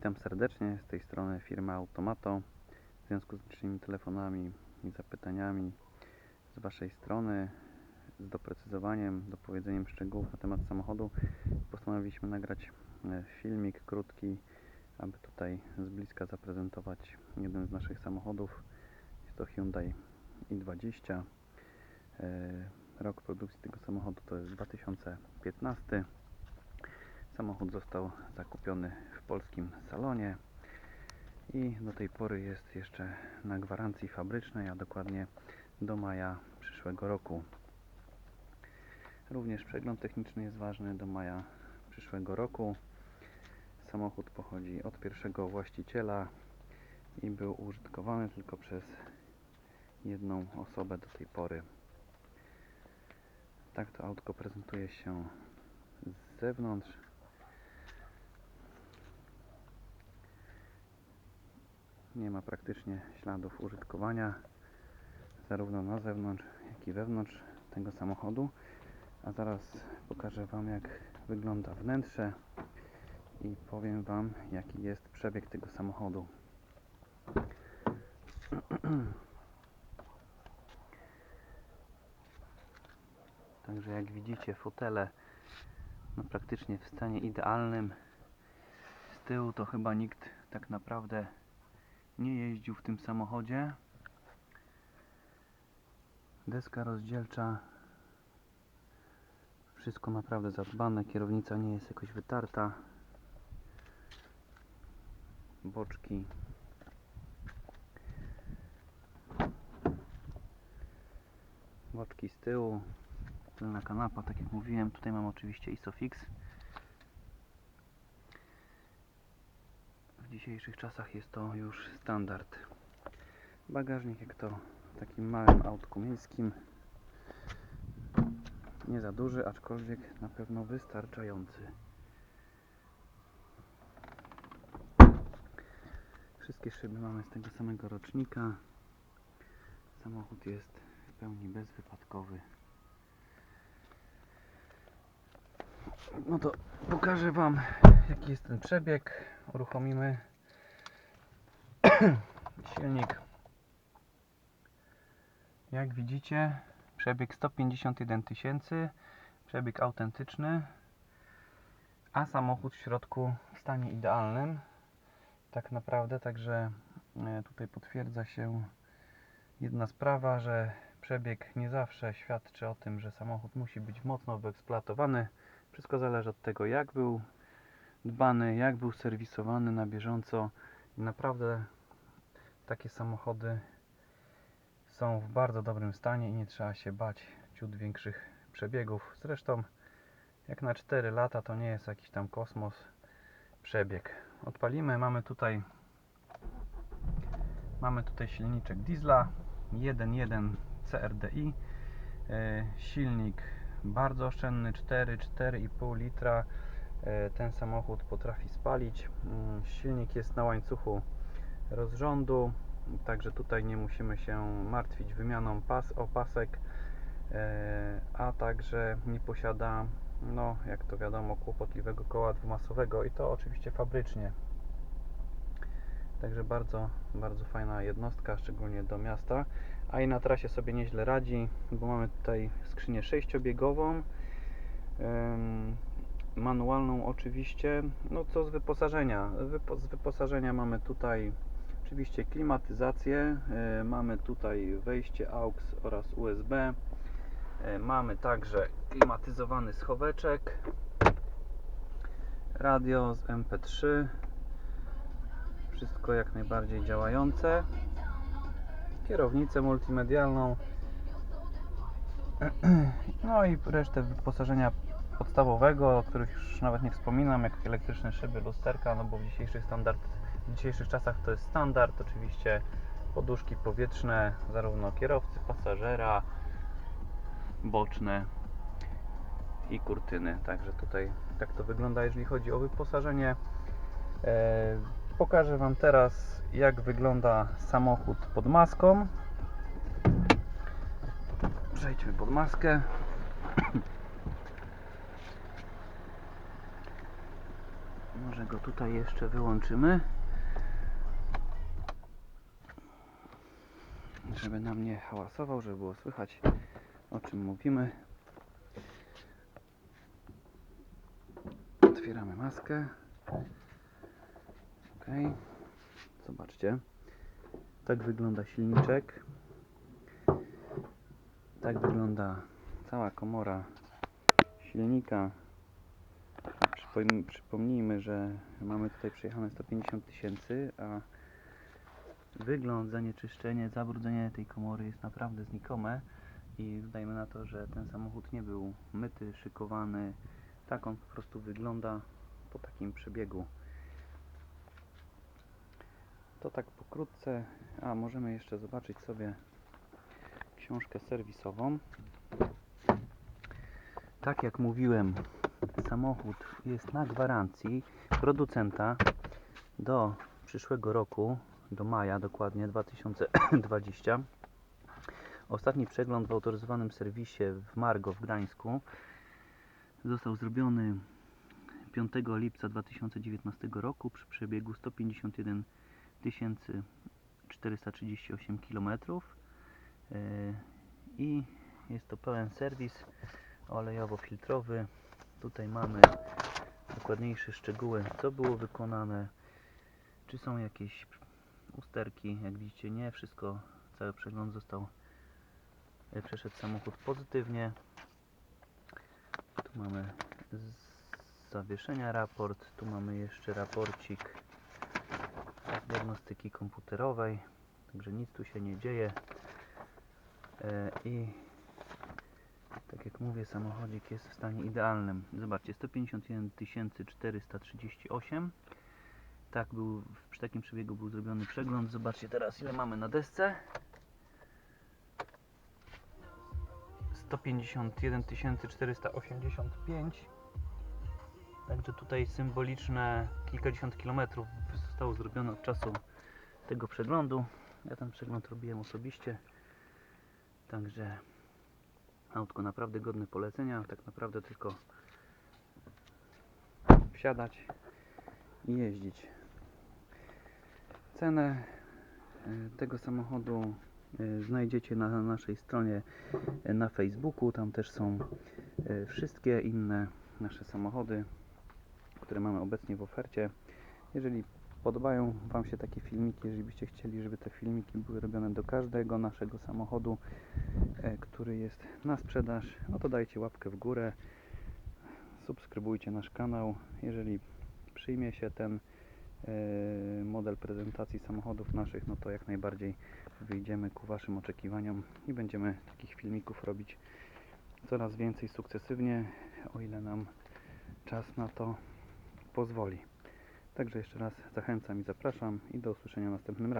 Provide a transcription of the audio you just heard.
Witam serdecznie z tej strony firma Automato. W związku z licznymi telefonami i zapytaniami z Waszej strony, z doprecyzowaniem, dopowiedzeniem szczegółów na temat samochodu, postanowiliśmy nagrać e, filmik krótki, aby tutaj z bliska zaprezentować jeden z naszych samochodów. Jest to Hyundai i20. E, Rok produkcji tego samochodu to jest 2015. Samochód został zakupiony w polskim salonie i do tej pory jest jeszcze na gwarancji fabrycznej, a dokładnie do maja przyszłego roku. Również przegląd techniczny jest ważny do maja przyszłego roku. Samochód pochodzi od pierwszego właściciela i był użytkowany tylko przez jedną osobę do tej pory. Tak to autko prezentuje się z zewnątrz. Nie ma praktycznie śladów użytkowania zarówno na zewnątrz, jak i wewnątrz tego samochodu. A zaraz pokażę Wam jak wygląda wnętrze i powiem Wam jaki jest przebieg tego samochodu. Także jak widzicie fotele no praktycznie w stanie idealnym. Z tyłu to chyba nikt tak naprawdę nie jeździł w tym samochodzie. Deska rozdzielcza. Wszystko naprawdę zadbane. Kierownica nie jest jakoś wytarta. Boczki. Boczki z tyłu. Tylna kanapa, tak jak mówiłem. Tutaj mam oczywiście Isofix. Dzisiejszych czasach jest to już standard. Bagażnik jak to w takim małym autku miejskim. Nie za duży, aczkolwiek na pewno wystarczający. Wszystkie szyby mamy z tego samego rocznika. Samochód jest w pełni bezwypadkowy. No to pokażę Wam jaki jest ten przebieg. Uruchomimy silnik. Jak widzicie, przebieg 151 tysięcy, przebieg autentyczny, a samochód w środku w stanie idealnym. Tak naprawdę, także e, tutaj potwierdza się jedna sprawa, że przebieg nie zawsze świadczy o tym, że samochód musi być mocno wyeksploatowany. Wszystko zależy od tego, jak był dbany, jak był serwisowany na bieżąco. Naprawdę takie samochody są w bardzo dobrym stanie i nie trzeba się bać ciut większych przebiegów. Zresztą jak na 4 lata to nie jest jakiś tam kosmos przebieg. Odpalimy, mamy tutaj mamy tutaj silniczek diesla 1.1 CRDI e, silnik bardzo oszczędny 4 4,5 litra E, ten samochód potrafi spalić. Mm, Silnik jest na łańcuchu rozrządu, także tutaj nie musimy się martwić wymianą pas, opasek, e, a także nie posiada, no jak to wiadomo, kłopotliwego koła dwumasowego i to oczywiście fabrycznie. Także bardzo, bardzo fajna jednostka, szczególnie do miasta. A i na trasie sobie nieźle radzi, bo mamy tutaj skrzynię sześciobiegową. Manualną oczywiście. No co z wyposażenia? Wypo, z wyposażenia mamy tutaj oczywiście klimatyzację, e, mamy tutaj wejście AUX oraz USB. E, mamy także klimatyzowany schoweczek, radio z MP3. Wszystko jak najbardziej działające. Kierownicę multimedialną. No i resztę wyposażenia podstawowego, o których już nawet nie wspominam, jak elektryczne szyby, lusterka, no bo w dzisiejszych, standard, w dzisiejszych czasach to jest standard, oczywiście poduszki powietrzne, zarówno kierowcy, pasażera, boczne i kurtyny. Także tutaj tak to wygląda, jeżeli chodzi o wyposażenie. E, pokażę Wam teraz, jak wygląda samochód pod maską. Przejdźmy pod maskę. Może go tutaj jeszcze wyłączymy. Żeby nam nie hałasował, żeby było słychać o czym mówimy. Otwieramy maskę. Ok. Zobaczcie. Tak wygląda silniczek. Tak wygląda cała komora silnika. Przypomnij- Przypomnijmy, że mamy tutaj przejechane 150 tysięcy, a wygląd, zanieczyszczenie, zabrudzenie tej komory jest naprawdę znikome i dajmy na to, że ten samochód nie był myty, szykowany. Tak on po prostu wygląda po takim przebiegu. To tak pokrótce, a możemy jeszcze zobaczyć sobie książkę serwisową. Tak jak mówiłem, samochód jest na gwarancji producenta do przyszłego roku, do maja dokładnie 2020. Ostatni przegląd w autoryzowanym serwisie w Margo w Gdańsku został zrobiony 5 lipca 2019 roku przy przebiegu 151 438 km i jest to pełen serwis olejowo-filtrowy. Tutaj mamy dokładniejsze szczegóły, co było wykonane, czy są jakieś usterki. Jak widzicie, nie wszystko, cały przegląd został e, przeszedł samochód pozytywnie. Tu mamy zawieszenia raport, tu mamy jeszcze raporcik diagnostyki komputerowej, także nic tu się nie dzieje. E, I tak jak mówię, samochodzik jest w stanie idealnym. Zobaczcie, 151 438. Tak był, przy takim przebiegu był zrobiony przegląd. Zobaczcie teraz ile mamy na desce. 151 485. Także tutaj symboliczne kilkadziesiąt kilometrów zostało zrobione od czasu tego przeglądu. Ja ten przegląd robiłem osobiście. Także autko naprawdę godne polecenia. Tak naprawdę tylko wsiadać i jeździć. Cenę e, tego samochodu e, znajdziecie na naszej stronie e, na Facebooku. Tam też są wszystkie inne nasze samochody, które mamy obecnie w ofercie. Jeżeli podobają Wam się takie filmiki, jeżeli byście chcieli, żeby te filmiki były robione do każdego naszego samochodu, który jest na sprzedaż, no to dajcie łapkę w górę, subskrybujcie nasz kanał. Jeżeli przyjmie się ten model prezentacji samochodów naszych, no to jak najbardziej wyjdziemy ku Waszym oczekiwaniom i będziemy takich filmików robić coraz więcej sukcesywnie, o ile nam czas na to pozwoli. Także jeszcze raz zachęcam i zapraszam i do usłyszenia następnym razem.